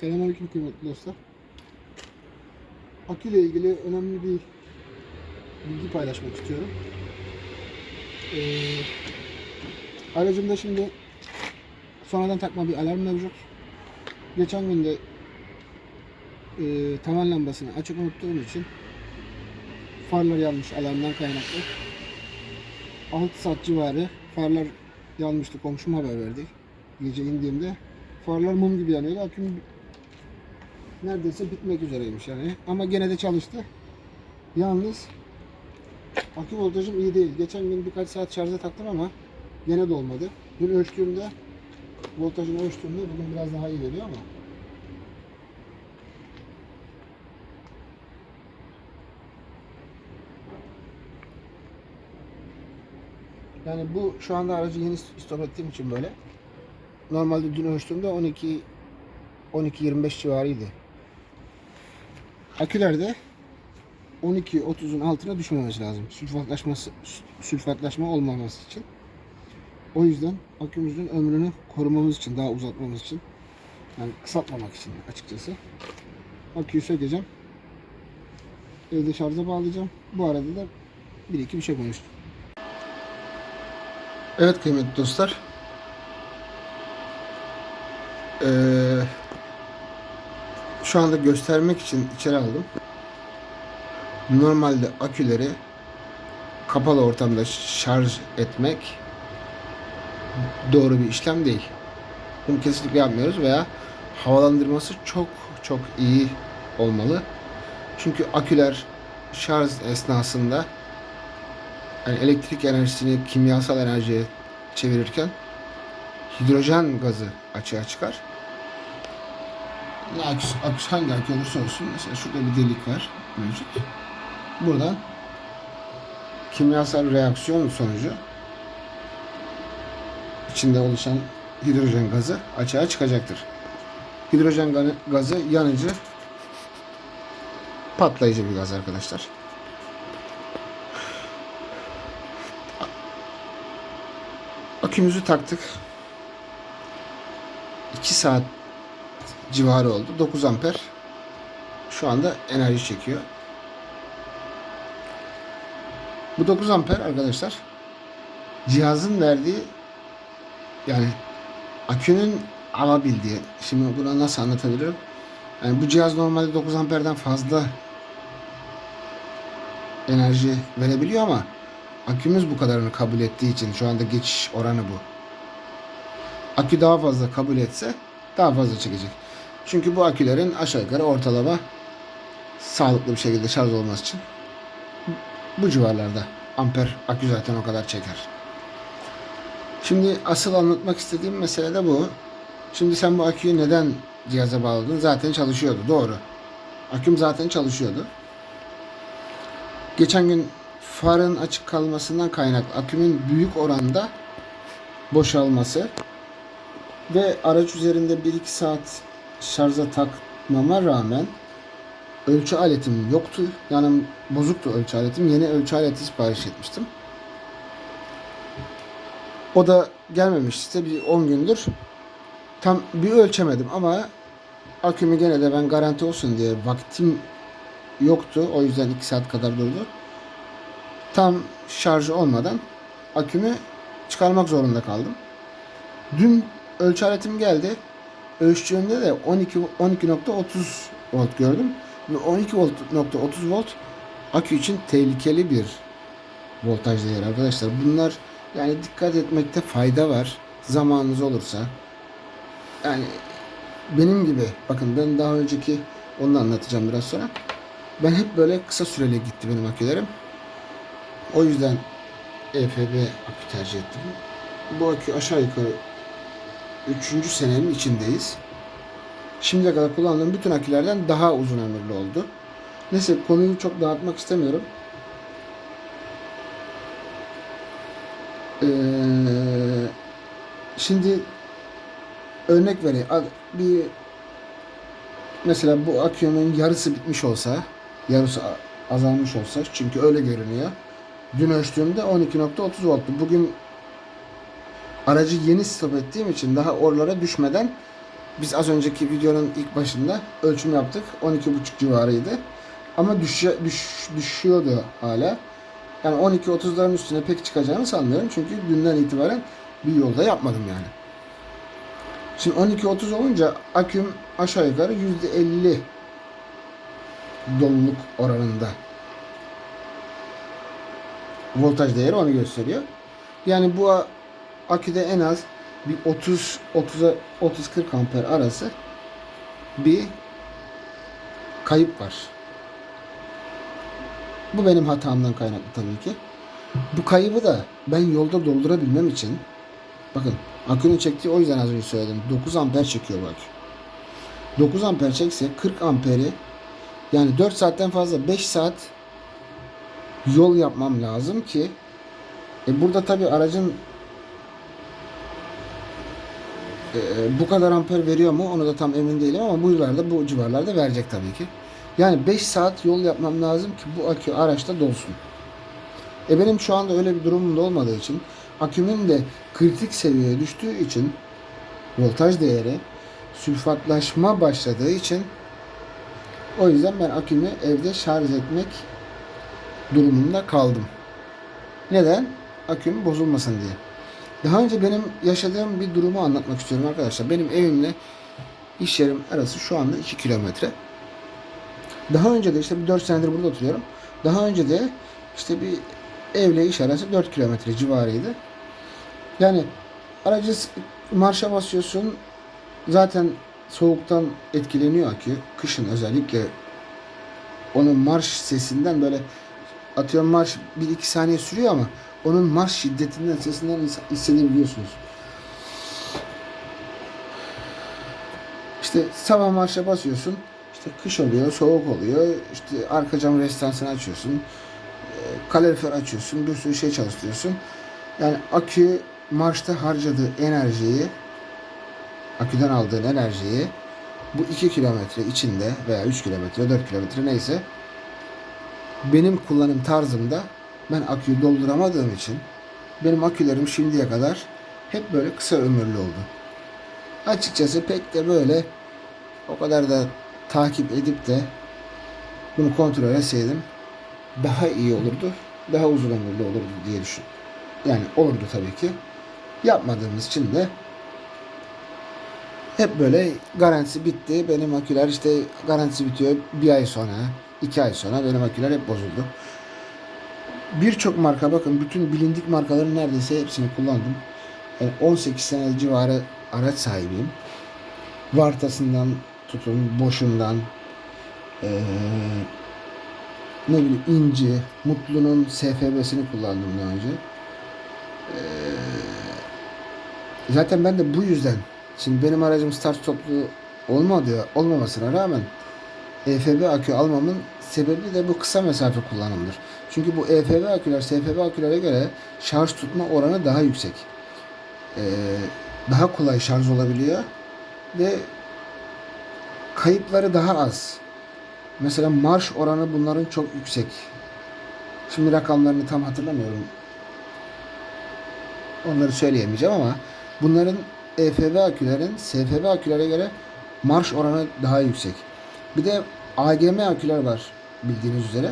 Selamünaleyküm kıymetli dostlar. Akü ile ilgili önemli bir bilgi paylaşmak istiyorum. Ee, aracımda şimdi sonradan takma bir alarm mevcut. Geçen gün de e, tavan lambasını açık unuttuğum için farlar yanmış alarmdan kaynaklı. 6 saat civarı farlar yanmıştı. Komşum haber verdi. Gece indiğimde farlar mum gibi yanıyordu. Aküm neredeyse bitmek üzereymiş yani. Ama gene de çalıştı. Yalnız akü voltajım iyi değil. Geçen gün birkaç saat şarja taktım ama gene de olmadı. Dün ölçtüğümde voltajını ölçtüğümde bugün biraz daha iyi veriyor ama Yani bu şu anda aracı yeni stop ettiğim için böyle. Normalde dün ölçtüğümde 12 12-25 civarıydı. Akülerde 12-30'un altına düşmemesi lazım. Sülfatlaşması sülfatlaşma olmaması için. O yüzden akümüzün ömrünü korumamız için, daha uzatmamız için yani kısaltmamak için açıkçası. Aküyü sökeceğim. Evde şarja bağlayacağım. Bu arada da bir iki bir şey konuştum. Evet kıymetli dostlar. Ee, şu anda göstermek için içeri aldım. Normalde aküleri kapalı ortamda şarj etmek doğru bir işlem değil. Bunu kesinlikle yapmıyoruz veya havalandırması çok çok iyi olmalı. Çünkü aküler şarj esnasında yani elektrik enerjisini kimyasal enerjiye çevirirken hidrojen gazı açığa çıkar. Akü, akü, hangi akü olursa olsun mesela şurada bir delik var mevcut. Buradan kimyasal reaksiyon sonucu içinde oluşan hidrojen gazı açığa çıkacaktır. Hidrojen ga- gazı yanıcı patlayıcı bir gaz arkadaşlar. Akümüzü taktık. 2 saat civarı oldu. 9 amper şu anda enerji çekiyor. Bu 9 amper arkadaşlar cihazın verdiği yani akünün alabildiği şimdi buna nasıl anlatabilirim? Yani bu cihaz normalde 9 amperden fazla enerji verebiliyor ama akümüz bu kadarını kabul ettiği için şu anda geçiş oranı bu. Akü daha fazla kabul etse daha fazla çekecek. Çünkü bu akülerin aşağı yukarı ortalama sağlıklı bir şekilde şarj olması için bu civarlarda amper akü zaten o kadar çeker. Şimdi asıl anlatmak istediğim mesele de bu. Şimdi sen bu aküyü neden cihaza bağladın? Zaten çalışıyordu. Doğru. Aküm zaten çalışıyordu. Geçen gün farın açık kalmasından kaynaklı akümün büyük oranda boşalması ve araç üzerinde 1-2 saat şarja takmama rağmen ölçü aletim yoktu. Yani bozuktu ölçü aletim. Yeni ölçü aleti sipariş etmiştim. O da gelmemişti. Bir 10 gündür. Tam bir ölçemedim ama akümü gene de ben garanti olsun diye vaktim yoktu. O yüzden 2 saat kadar durdu. Tam şarj olmadan akümü çıkarmak zorunda kaldım. Dün ölçü aletim geldi. Ölçtüğümde de 12 12.30 volt gördüm. Ve 12.30 volt akü için tehlikeli bir voltaj değeri arkadaşlar. Bunlar yani dikkat etmekte fayda var. Zamanınız olursa. Yani benim gibi bakın ben daha önceki onu anlatacağım biraz sonra. Ben hep böyle kısa süreli gitti benim akülerim. O yüzden EFB akü tercih ettim. Bu akü aşağı yukarı 3. senenin içindeyiz. Şimdiye kadar kullandığım bütün akülerden daha uzun ömürlü oldu. Neyse konuyu çok dağıtmak istemiyorum. Ee, şimdi örnek vereyim. Bir mesela bu akünün yarısı bitmiş olsa, yarısı azalmış olsa çünkü öyle görünüyor. Dün ölçtüğümde 12.30 volttu. Bugün aracı yeni stop ettiğim için daha oralara düşmeden Biz az önceki videonun ilk başında ölçüm yaptık. 12,5 civarıydı. Ama düşe, düş, düşüyordu hala. Yani 12-30'ların üstüne pek çıkacağını sanmıyorum. Çünkü dünden itibaren bir yolda yapmadım yani. Şimdi 12-30 olunca aküm aşağı yukarı %50 doluluk oranında. Voltaj değeri onu gösteriyor. Yani bu aküde en az bir 30 30'a 30 40 amper arası bir kayıp var. Bu benim hatamdan kaynaklı tabii ki. Bu kaybı da ben yolda doldurabilmem için bakın akünün çektiği o yüzden az önce söyledim. 9 amper çekiyor bu akü. 9 amper çekse 40 amperi yani 4 saatten fazla 5 saat yol yapmam lazım ki e burada tabii aracın e, bu kadar amper veriyor mu onu da tam emin değilim ama bu yıllarda bu civarlarda verecek tabii ki. Yani 5 saat yol yapmam lazım ki bu akü araçta dolsun. E benim şu anda öyle bir durumum da olmadığı için akümün de kritik seviyeye düştüğü için voltaj değeri sülfatlaşma başladığı için o yüzden ben akümü evde şarj etmek durumunda kaldım. Neden? Aküm bozulmasın diye. Daha önce benim yaşadığım bir durumu anlatmak istiyorum arkadaşlar. Benim evimle iş yerim arası şu anda 2 kilometre. Daha önce de işte bir 4 senedir burada oturuyorum. Daha önce de işte bir evle iş arası 4 kilometre civarıydı. Yani aracı marşa basıyorsun. Zaten soğuktan etkileniyor akü. Kışın özellikle onun marş sesinden böyle atıyorum marş 1-2 saniye sürüyor ama onun marş şiddetinden sesinden his- hissedebiliyorsunuz. İşte sabah marşa basıyorsun. İşte kış oluyor, soğuk oluyor. İşte arka cam restansını açıyorsun. e, Kalorifer açıyorsun. Bir sürü şey çalıştırıyorsun. Yani akü marşta harcadığı enerjiyi aküden aldığın enerjiyi bu 2 kilometre içinde veya 3 kilometre 4 kilometre neyse benim kullanım tarzımda ben aküyü dolduramadığım için benim akülerim şimdiye kadar hep böyle kısa ömürlü oldu. Açıkçası pek de böyle o kadar da takip edip de bunu kontrol etseydim daha iyi olurdu. Daha uzun ömürlü olurdu diye düşün. Yani olurdu tabii ki. Yapmadığımız için de hep böyle garantisi bitti. Benim aküler işte garantisi bitiyor bir ay sonra, iki ay sonra benim aküler hep bozuldu. Birçok marka bakın bütün bilindik markaların neredeyse hepsini kullandım. Yani 18 sene civarı araç sahibiyim. Vartasından tutun, boşundan, eee, ne bileyim inci, Mutlu'nun SFB'sini kullandım daha önce. Eee, zaten ben de bu yüzden şimdi benim aracım start stoplu olmadı olmamasına rağmen EFB akü almamın sebebi de bu kısa mesafe kullanımdır. Çünkü bu EFB aküler SFB akülere göre şarj tutma oranı daha yüksek. Eee, daha kolay şarj olabiliyor ve kayıpları daha az. Mesela marş oranı bunların çok yüksek. Şimdi rakamlarını tam hatırlamıyorum. Onları söyleyemeyeceğim ama bunların EFB akülerin SFB akülere göre marş oranı daha yüksek. Bir de AGM aküler var bildiğiniz üzere.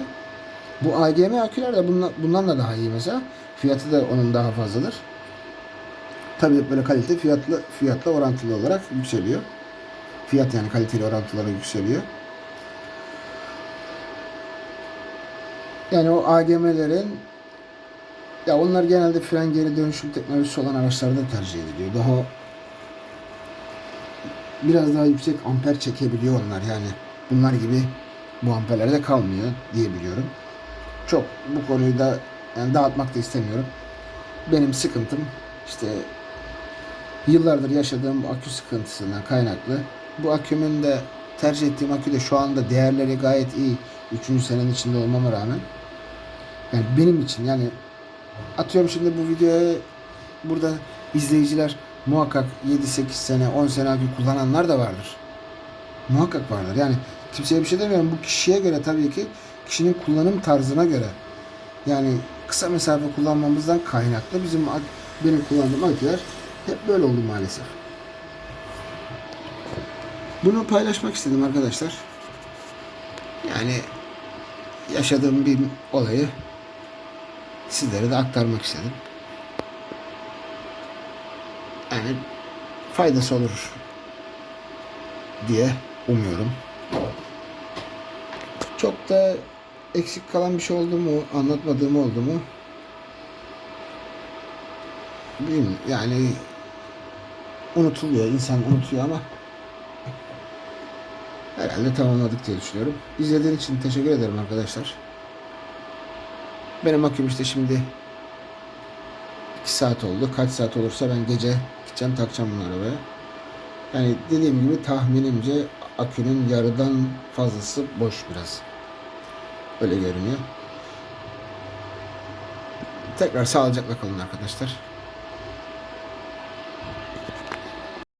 Bu AGM aküler de bundan, bundan da daha iyi mesela. Fiyatı da onun daha fazladır. Tabii böyle kalite fiyatlı fiyatla orantılı olarak yükseliyor. Fiyat yani kaliteli orantılara yükseliyor. Yani o AGM'lerin ya onlar genelde fren geri dönüşüm teknolojisi olan araçlarda tercih ediliyor. Daha biraz daha yüksek amper çekebiliyor onlar yani. Bunlar gibi bu amperlerde kalmıyor diye biliyorum. Çok bu konuyu da yani dağıtmak da istemiyorum. Benim sıkıntım işte yıllardır yaşadığım akü sıkıntısından kaynaklı. Bu akümün de tercih ettiğim akü de şu anda değerleri gayet iyi. Üçüncü senenin içinde olmama rağmen. Yani benim için yani atıyorum şimdi bu videoya burada izleyiciler muhakkak 7-8 sene 10 sene akü kullananlar da vardır. Muhakkak vardır. Yani kimseye bir şey demiyorum. Bu kişiye göre tabii ki kişinin kullanım tarzına göre yani kısa mesafe kullanmamızdan kaynaklı bizim benim kullandığım aküler hep böyle oldu maalesef. Bunu paylaşmak istedim arkadaşlar. Yani yaşadığım bir olayı sizlere de aktarmak istedim. Yani faydası olur diye umuyorum. Çok da eksik kalan bir şey oldu mu, anlatmadığım oldu mu? Bilmiyorum. Yani unutuluyor, insan unutuyor ama herhalde tamamladık diye düşünüyorum. İzlediğiniz için teşekkür ederim arkadaşlar. Benim aküm işte şimdi 2 saat oldu. Kaç saat olursa ben gece gideceğim takacağım bunu arabaya. Yani dediğim gibi tahminimce akünün yarıdan fazlası boş biraz. Öyle görünüyor. Tekrar sağlıcakla kalın arkadaşlar.